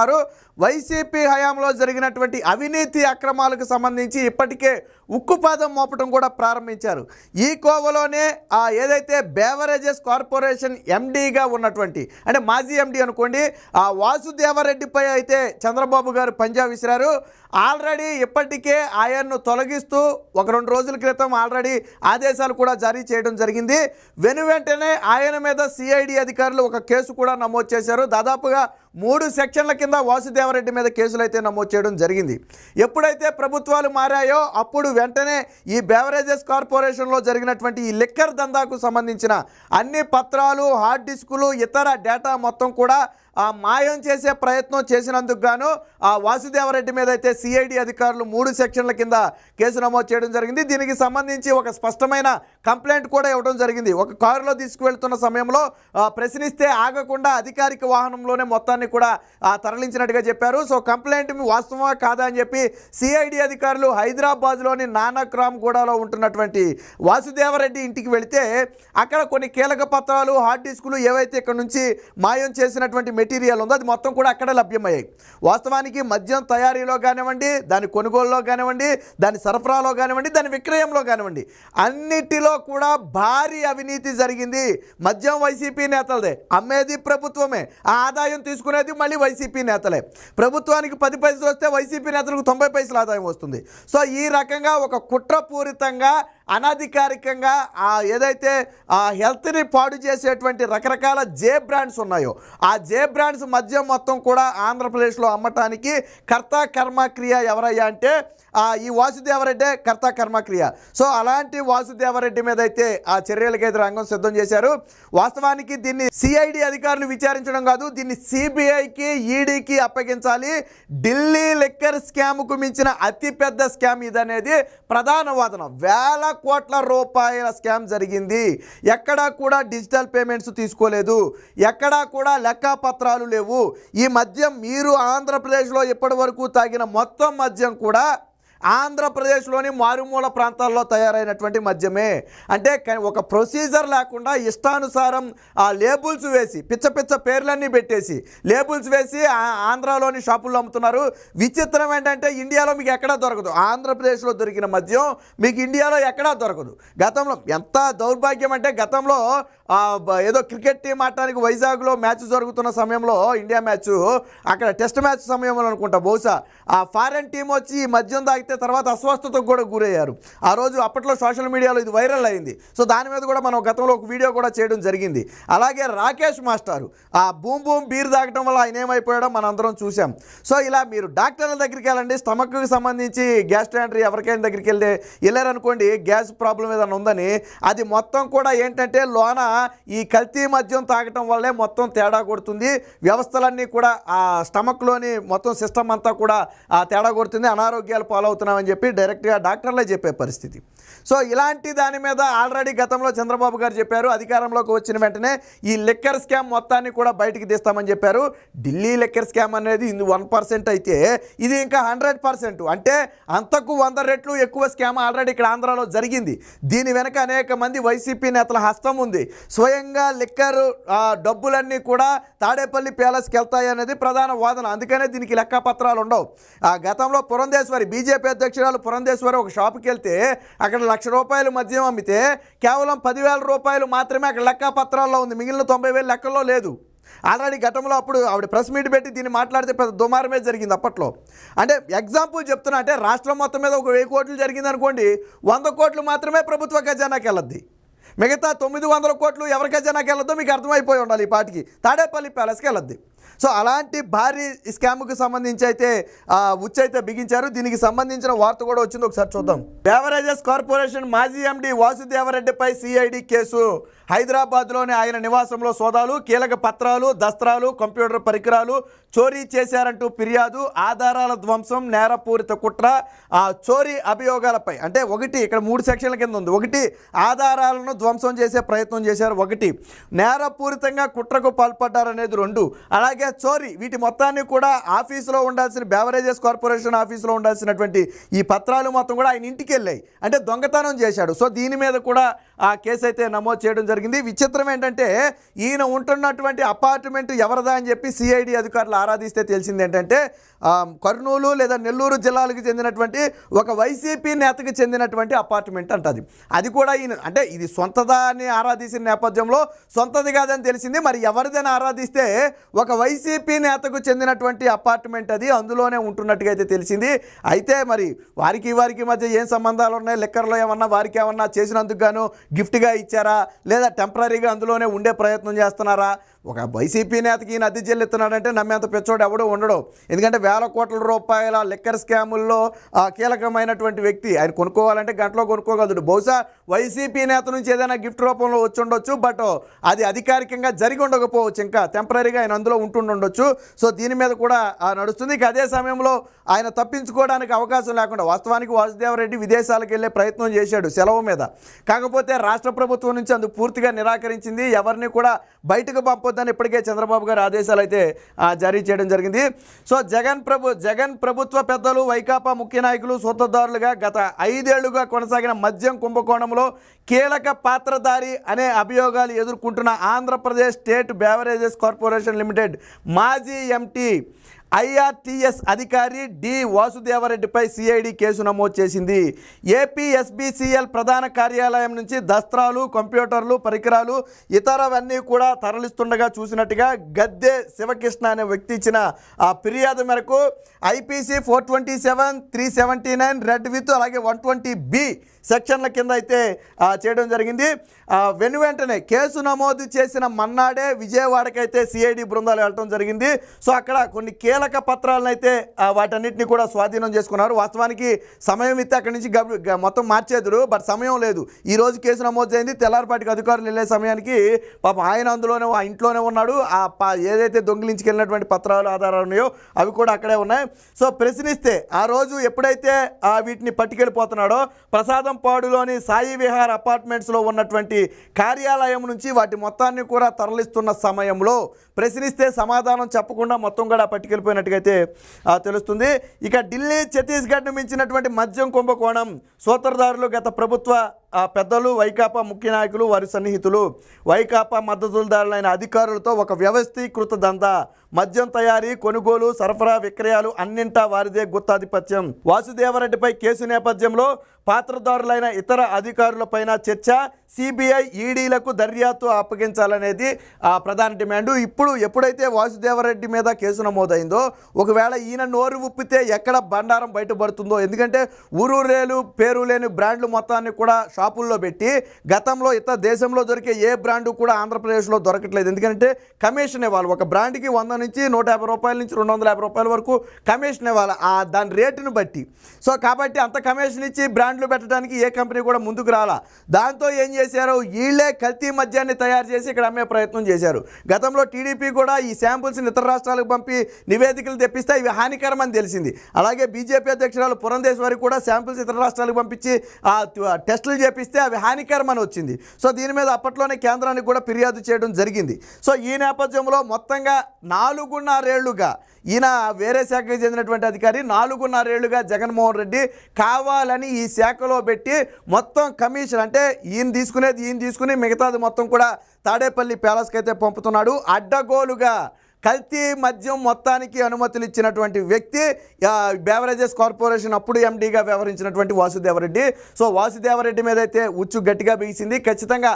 ఉన్నారు వైసీపీ హయాంలో జరిగినటువంటి అవినీతి అక్రమాలకు సంబంధించి ఇప్పటికే ఉక్కుపాదం మోపటం కూడా ప్రారంభించారు. ఈ కోవలోనే ఆ ఏదైతే బేవరేజెస్ కార్పొరేషన్ ఎండీగా ఉన్నటువంటి అంటే మాజీ ఎండీ అనుకోండి ఆ వాసుదేవరెడ్డిపై అయితే చంద్రబాబు గారు పంజా విసిరారు. ఆల్రెడీ ఇప్పటికే ఆయన్ను తొలగిస్తూ ఒక రెండు రోజుల క్రితం ఆల్రెడీ ఆదేశాలు కూడా జారీ చేయడం జరిగింది. వెను వెంటనే ఆయన మీద సిఐడి అధికారులు ఒక కేసు కూడా నమోదు చేశారు. దాదాపుగా మూడు సెక్షన్ల కింద వాసుదేవరెడ్డి మీద కేసులు అయితే నమోదు చేయడం జరిగింది. ఎప్పుడైతే ప్రభుత్వాలు మారాయో అప్పుడు వెంటనే ఈ బెవరేజెస్ కార్పొరేషన్లో జరిగినటువంటి ఈ లిక్కర్ దందాకు సంబంధించిన అన్ని పత్రాలు హార్డ్ డిస్కులు ఇతర డేటా మొత్తం కూడా ఆ మాయం చేసే ప్రయత్నం చేసినందుకు గాను ఆ వాసుదేవరెడ్డి మీద అయితే సిఐడి అధికారులు మూడు సెక్షన్ల కింద కేసు నమోదు చేయడం జరిగింది. దీనికి సంబంధించి ఒక స్పష్టమైన కంప్లైంట్ కూడా ఇవ్వడం జరిగింది. ఒక కారులో తీసుకువెళ్తున్న సమయంలో ప్రశ్నిస్తే ఆగకుండా అధికారిక వాహనంలోనే మొత్తాన్ని కూడా తరలించినట్టుగా చెప్పారు. సో కంప్లైంట్ వాస్తవమా కాదా అని చెప్పి సిఐడి అధికారులు హైదరాబాద్లోని నానక్రామ్ గూడలో ఉంటున్నటువంటి వాసుదేవరెడ్డి ఇంటికి వెళితే అక్కడ కొన్ని కీలక పత్రాలు హార్డ్ డిస్కులు ఏవైతే ఇక్కడ నుంచి మాయం చేసినటువంటి మెటీరియల్ ఉందో అది మొత్తం కూడా అక్కడ లభ్యమయ్యాయి. వాస్తవానికి మద్యం తయారీలో కానివ్వండి దాని కొనుగోలులో కానివ్వండి దాని సరఫరాలో కానివ్వండి దాని విక్రయంలో కానివ్వండి అన్నిటిలో కూడా భారీ అవినీతి జరిగింది. మద్యం వైసీపీ నేతలదే. అమ్మేది ప్రభుత్వమే. ఆ ఆదాయం తీసుకునేది మళ్ళీ వైసీపీ నేతలే. ప్రభుత్వానికి పది పైసలు వస్తే వైసీపీ నేతలకు తొంభై పైసలు ఆదాయం వస్తుంది. సో ఈ రకంగా ఒక కుట్రపూరితంగా అనధికారికంగా ఆ ఏదైతే ఆ హెల్త్ని పాడు చేసేటువంటి రకరకాల జే బ్రాండ్స్ ఉన్నాయో ఆ జే బ్రాండ్స్ మద్యం మొత్తం కూడా ఆంధ్రప్రదేశ్లో అమ్మటానికి కర్త కర్మక్రియ ఎవరయ్యా అంటే ఆ, ఈ వాసుదేవరెడ్డే కర్త కర్మక్రియ సో అలాంటి వాసుదేవరెడ్డి మీద అయితే ఆ చర్యలకైతే రంగం సిద్ధం చేశారు. వాస్తవానికి దీన్ని సిఐడి అధికారులు విచారించడం కాదు దీన్ని సిబిఐకి ఈడీకి అప్పగించాలి. ఢిల్లీ లెక్కర్ స్కామ్కు మించిన అతిపెద్ద స్కామ్ ఇదనేది ప్రధాన వాదన. వేల కోట్ల రూపాయల స్కామ్ జరిగింది. ఎక్కడా కూడా డిజిటల్ పేమెంట్స్ తీసుకోలేదు. ఎక్కడా కూడా లెక్కపత్రాలు లేవు. ఈ మద్యం మీరు ఆంధ్రప్రదేశ్లో ఇప్పటి వరకు తాగిన మొత్తం మద్యం కూడా ఆంధ్రప్రదేశ్లోని మారుమూల ప్రాంతాల్లో తయారైనటువంటి మద్యమే. అంటే ఒక ప్రొసీజర్ లేకుండా ఇష్టానుసారం ఆ లేబుల్స్ వేసి పిచ్చ పిచ్చ పేర్లన్నీ పెట్టేసి లేబుల్స్ వేసి ఆ- ఆంధ్రాలోని షాపుల్లో అమ్ముతున్నారు. విచిత్రం ఏంటంటే ఇండియాలో మీకు ఎక్కడా దొరకదు. ఆంధ్రప్రదేశ్లో దొరికిన మద్యం మీకు ఇండియాలో ఎక్కడా దొరకదు. గతంలో ఎంత దౌర్భాగ్యం అంటే గతంలో ఏదో క్రికెట్ టీం ఆడటానికి వైజాగ్లో మ్యాచ్ జరుగుతున్న సమయంలో ఇండియా మ్యాచ్ అక్కడ టెస్ట్ మ్యాచ్ సమయంలో అనుకుంటా బహుశా ఆ ఫారెన్ టీం వచ్చి ఈ మద్యం తాగితే తర్వాత అస్వస్థతకు కూడా గురయ్యారు. ఆ రోజు అప్పట్లో సోషల్ మీడియాలో ఇది వైరల్ అయింది. సో దాని మీద కూడా మనం గతంలో ఒక వీడియో కూడా చేయడం జరిగింది. అలాగే రాకేష్ మాస్టారు ఆ బూమ్ బూమ్ బీర్ తాగటం వల్ల ఆయన ఏమైపోయాడో మనం అందరం చూసాం సో ఇలా మీరు డాక్టర్ల దగ్గరికి వెళ్ళండి. స్టమక్కి సంబంధించి గ్యాస్ ట్యాండరీ ఎవరికైనా దగ్గరికి వెళ్తే వెళ్ళారనుకోండి గ్యాస్ ప్రాబ్లం ఏదైనా ఉందని. అది మొత్తం కూడా ఏంటంటే లోన ఈ కల్తీ మద్యం తాగటం వల్లే మొత్తం తేడా కొడుతుంది. వ్యవస్థలన్నీ కూడా ఆ స్టమక్లోని మొత్తం సిస్టమ్ అంతా కూడా ఆ తేడా కొడుతుంది. అనారోగ్యాలు పాలవుతుంది అవుతున్నామని చెప్పి డైరెక్ట్గా డాక్టర్లే చెప్పే పరిస్థితి. సో ఇలాంటి దాని మీద ఆల్రెడీ గతంలో చంద్రబాబు గారు చెప్పారు. అధికారంలోకి వచ్చిన వెంటనే ఈ లిక్కర్ స్కామ్ మొత్తాన్ని కూడా బయటికి తీస్తామని చెప్పారు. ఢిల్లీ లిక్కర్ స్కామ్ అనేది ఇది వన్ పర్సెంట్ అయితే ఇది ఇంకా హండ్రెడ్ పర్సెంట్. అంటే అంతకు వంద రెట్లు ఎక్కువ స్కామ్ ఆల్రెడీ ఇక్కడ ఆంధ్రాలో జరిగింది. దీని వెనక అనేక మంది వైసీపీ నేతల హస్తం ఉంది. స్వయంగా లిక్కర్ డబ్బులన్నీ కూడా తాడేపల్లి ప్యాలెస్కి వెళ్తాయి అనేది ప్రధాన వాదన. అందుకనే దీనికి లెక్కపత్రాలు ఉండవు ఆ గతంలో పురంధేశ్వరి బీజేపీ అధ్యక్షురాలు పురంధేశ్వరి ఒక షాప్కి వెళ్తే అక్కడ లక్ష రూపాయలు మద్యం అమ్మితే కేవలం పదివేల రూపాయలు మాత్రమే అక్కడ లెక్క పత్రాల్లో ఉంది. మిగిలిన తొంభై వేలు లెక్కల్లో లేదు. ఆల్రెడీ గతంలో అప్పుడు ఆవిడ ప్రెస్ మీట్ పెట్టి దీన్ని మాట్లాడితే పెద్ద దుమారమే జరిగింది అప్పట్లో. అంటే ఎగ్జాంపుల్ చెప్తున్నా అంటే రాష్ట్రం మొత్తం మీద ఒక వెయ్యి కోట్లు జరిగింది అనుకోండి వంద కోట్లు మాత్రమే ప్రభుత్వ ఖజానాకి వెళ్ళద్ది. మిగతా తొమ్మిది వందల కోట్లు ఎవరి ఖజానాకి వెళ్ళొద్దో మీకు అర్థమైపోయి ఉండాలి ఈ పాటికి. తాడేపల్లి ప్యాలెస్కి వెళ్ళద్ది. సో అలాంటి భారీ స్కామ్కు సంబంధించి అయితే ఉచ్చైతే బిగించారు. దీనికి సంబంధించిన వార్త కూడా వచ్చింది. ఒకసారి చూద్దాం. బేవరేజెస్ కార్పొరేషన్ మాజీ ఎండి వాసుదేవరెడ్డిపై సిఐడి కేసు. హైదరాబాద్లోని ఆయన నివాసంలో సోదాలు కీలక పత్రాలు దస్త్రాలు కంప్యూటర్ పరికరాలు చోరీ చేశారంటూ ఫిర్యాదు ఆధారాల ధ్వంసం నేరపూరిత కుట్ర ఆ చోరీ అభియోగాలపై. అంటే ఒకటి ఇక్కడ మూడు సెక్షన్ల కింద ఉంది. ఒకటి ఆధారాలను ధ్వంసం చేసే ప్రయత్నం చేశారు. ఒకటి నేరపూరితంగా కుట్రకు పాల్పడ్డారనేది రెండు. అలాగే చోరీ. వీటి మొత్తాన్ని కూడా ఆఫీసులో ఉండాల్సిన బెవరేజెస్ కార్పొరేషన్ ఆఫీసులో ఉండాల్సినటువంటి ఈ పత్రాలు మొత్తం కూడా ఆయన ఇంటికి వెళ్ళాయి. అంటే దొంగతనం చేశాడు. సో దీని మీద కూడా ఆ కేసు అయితే నమోదు చేయడం జరిగింది. విచిత్రం ఏంటంటే ఈయన ఉంటున్నటువంటి అపార్ట్మెంట్ ఎవరిదా అని చెప్పి సిఐడి అధికారులు ఆరాధిస్తే తెలిసింది ఏంటంటే కర్నూలు లేదా నెల్లూరు జిల్లాలకు చెందినటువంటి ఒక వైసీపీ నేతకు చెందినటువంటి అపార్ట్మెంట్ అంటది అది కూడా ఈయన అంటే ఇది సొంతదా అని ఆరాధించిన నేపథ్యంలో సొంతది కాదని తెలిసింది. మరి ఎవరిదని ఆరాధిస్తే ఒక వైసీపీ నేతకు చెందినటువంటి అపార్ట్మెంట్ అది అందులోనే ఉంటున్నట్టుగా అయితే తెలిసింది. అయితే మరి వారికి వారికి మధ్య ఏం సంబంధాలు ఉన్నాయి? లెక్కర్లో ఏమన్నా వారికి ఏమన్నా చేసినందుకు గాను గిఫ్ట్గా ఇచ్చారా? లేదా టెంపరీగా అందులోనే ఉండే ప్రయత్నం చేస్తున్నారా? ఒక వైసీపీ నేతకి ఈయన అద్దె చెల్లిస్తున్నాడంటే నమ్మేంత పెచ్చోడు ఎవడో ఉండడు. ఎందుకంటే వేల కోట్ల రూపాయల లెక్కర్ స్కాముల్లో కీలకమైనటువంటి వ్యక్తి ఆయన కొనుక్కోవాలంటే గంటలో కొనుక్కోగలడు బహుశా వైసీపీ నేత నుంచి ఏదైనా గిఫ్ట్ రూపంలో వచ్చి ఉండొచ్చు బట్ అది అధికారికంగా జరిగి ఉండకపోవచ్చు. ఇంకా టెంపరీగా ఆయన అందులో ఉంటుండొచ్చు సో దీని మీద కూడా నడుస్తుంది. ఇక అదే సమయంలో ఆయన తప్పించుకోవడానికి అవకాశం లేకుండా వాస్తవానికి వాసుదేవరెడ్డి విదేశాలకు వెళ్ళే ప్రయత్నం చేశాడు సెలవు మీద. కాకపోతే రాష్ట్ర ప్రభుత్వం నుంచి అందుకు పూర్తిగా నిరాకరించింది. ఎవరిని కూడా బయటకు పంపొద్దని ఇప్పటికే చంద్రబాబు గారు ఆదేశాలు అయితే జారీ చేయడం జరిగింది. సో జగన్ ప్రభు జగన్ ప్రభుత్వ పెద్దలు వైకాపా ముఖ్య నాయకులు సూత్రధారులుగా గత ఐదేళ్ళుగా కొనసాగిన మద్యం కుంభకోణంలో కీలక పాత్రధారి అనే అభియోగాలు ఎదుర్కొంటున్న Andhra Pradesh state beverages corporation limited మాజీ ఎంటీ ఐఆర్టీఎస్ అధికారి డి వాసుదేవరెడ్డిపై సిఐడి కేసు నమోదు చేసింది. ఏపీఎస్బిసిఎల్ ప్రధాన కార్యాలయం నుంచి దస్త్రాలు కంప్యూటర్లు పరికరాలు ఇతరవన్నీ కూడా తరలిస్తుండగా చూసినట్టుగా గద్దె శివకృష్ణ అనే వ్యక్తి ఇచ్చిన ఆ ఫిర్యాదు మేరకు IPC four twenty seven three seventy nine read with అలాగే వన్ ట్వంటీ బి సెక్షన్ల కింద అయితే చేయడం జరిగింది. వెను వెంటనే కేసు నమోదు చేసిన మన్నాడే విజయవాడకైతే సిఐడి బృందాలు వెళ్ళడం జరిగింది. సో అక్కడ కొన్ని కీలక పత్రాలను అయితే వాటన్నిటిని కూడా స్వాధీనం చేసుకున్నారు. వాస్తవానికి సమయం ఇస్తే అక్కడి నుంచి గ- మొత్తం మార్చేదురు బట్ సమయం లేదు. ఈ రోజు కేసు నమోదు అయింది. తెల్లారిపాటికి అధికారులు వెళ్ళే సమయానికి పాపం ఆయన అందులోనే ఆ ఇంట్లోనే ఉన్నాడు. ఆ ప- ఏదైతే దొంగిలించుకెళ్ళినటువంటి పత్రాలు ఆధారాలు ఉన్నాయో అవి కూడా అక్కడే ఉన్నాయి. సో ప్రశ్నిస్తే ఆ రోజు ఎప్పుడైతే ఆ వీటిని పట్టుకెళ్ళిపోతున్నాడో ప్రసాదం పాడులోని సాయి విహార్ అపార్ట్మెంట్స్లో ఉన్నటువంటి కార్యాలయం నుంచి వాటి మొత్తాన్ని కూడా తరలిస్తున్న సమయంలో ప్రశ్నిస్తే సమాధానం చెప్పకుండా మొత్తం కూడా పట్టుకెళ్ళిపోయినట్టుగైతే తెలుస్తుంది. ఇక ఢిల్లీ ఛత్తీస్గఢ్ను మించినటువంటి మద్యం కుంభకోణం సూత్రధారులు గత ప్రభుత్వ పెద్దలు వైకాపా ముఖ్య నాయకులు వారి సన్నిహితులు వైకాపా మద్దతుదారులైన అధికారులతో ఒక వ్యవస్థీకృత దందా మద్యం తయారీ కొనుగోలు సరఫరా విక్రయాలు అన్నింటా వారిదే గుత్తాధిపత్యం. వాసుదేవరెడ్డిపై కేసు నేపథ్యంలో పాత్రదారులైన ఇతర అధికారులపైన చర్చ సిబిఐ ఈడీలకు దర్యాప్తు అప్పగించాలనేది ఆ ప్రధాన డిమాండ్. ఇప్పుడు ఎప్పుడైతే వాసుదేవరెడ్డి మీద కేసు నమోదైందో ఒకవేళ ఈయన నోరు ఉప్పితే ఎక్కడ బండారం బయటపడుతుందో ఎందుకంటే ఊరూరేలు పేరు లేని బ్రాండ్లు మొత్తాన్ని కూడా షాపుల్లో పెట్టి గతంలో ఇతర దేశంలో దొరికే ఏ బ్రాండు కూడా ఆంధ్రప్రదేశ్లో దొరకట్లేదు. ఎందుకంటే కమిషన్ ఇవ్వాలి. ఒక బ్రాండ్కి వంద నుంచి నూట యాభై రూపాయల నుంచి రెండు వందల యాభై రూపాయల వరకు కమిషన్ ఇవ్వాలి. ఆ దాని రేటును బట్టి. సో కాబట్టి అంత కమిషన్ ఇచ్చి బ్రాండ్లు పెట్టడానికి ఏ కంపెనీ కూడా ముందుకు రాలా. దాంతో ఏం చేశారు వీళ్ళే కల్తీ మద్యాన్ని తయారు చేసి ఇక్కడ అమ్మే ప్రయత్నం చేశారు. గతంలో టీడీపీ కూడా ఈ శాంపుల్స్ని ఇతర రాష్ట్రాలకు పంపి నివేదికలు తెప్పిస్తే ఇవి హానికరం అని తెలిసింది. అలాగే బీజేపీ అధ్యక్షురాలు పురంధేశ్వరి కూడా శాంపుల్స్ ఇతర రాష్ట్రాలకు పంపించి ఆ టెస్టులు చేపిస్తే అవి హానికరం అని వచ్చింది. సో దీని మీద అప్పట్లోనే కేంద్రానికి కూడా ఫిర్యాదు చేయడం జరిగింది. సో ఈ నేపథ్యంలో మొత్తంగా నాలుగున్నరేళ్ళుగా ఈయన వేరే శాఖకి చెందినటువంటి అధికారి నాలుగున్నరేళ్ళుగా జగన్మోహన్ రెడ్డి కావాలని ఈ శాఖలో పెట్టి మొత్తం కమిషన్ అంటే ఈయన తీసుకునేది ఈయన తీసుకుని మిగతాది మొత్తం కూడా తాడేపల్లి ప్యాలెస్కి అయితే పంపుతున్నాడు. అడ్డగోలుగా కల్తీ మద్యం మొత్తానికి అనుమతులు ఇచ్చినటువంటి వ్యక్తి బేవరేజెస్ కార్పొరేషన్ అప్పుడు ఎండీగా వ్యవహరించినటువంటి వాసుదేవరెడ్డి. సో వాసుదేవరెడ్డి మీద అయితే ఉచ్చు గట్టిగా బిగిసింది. ఖచ్చితంగా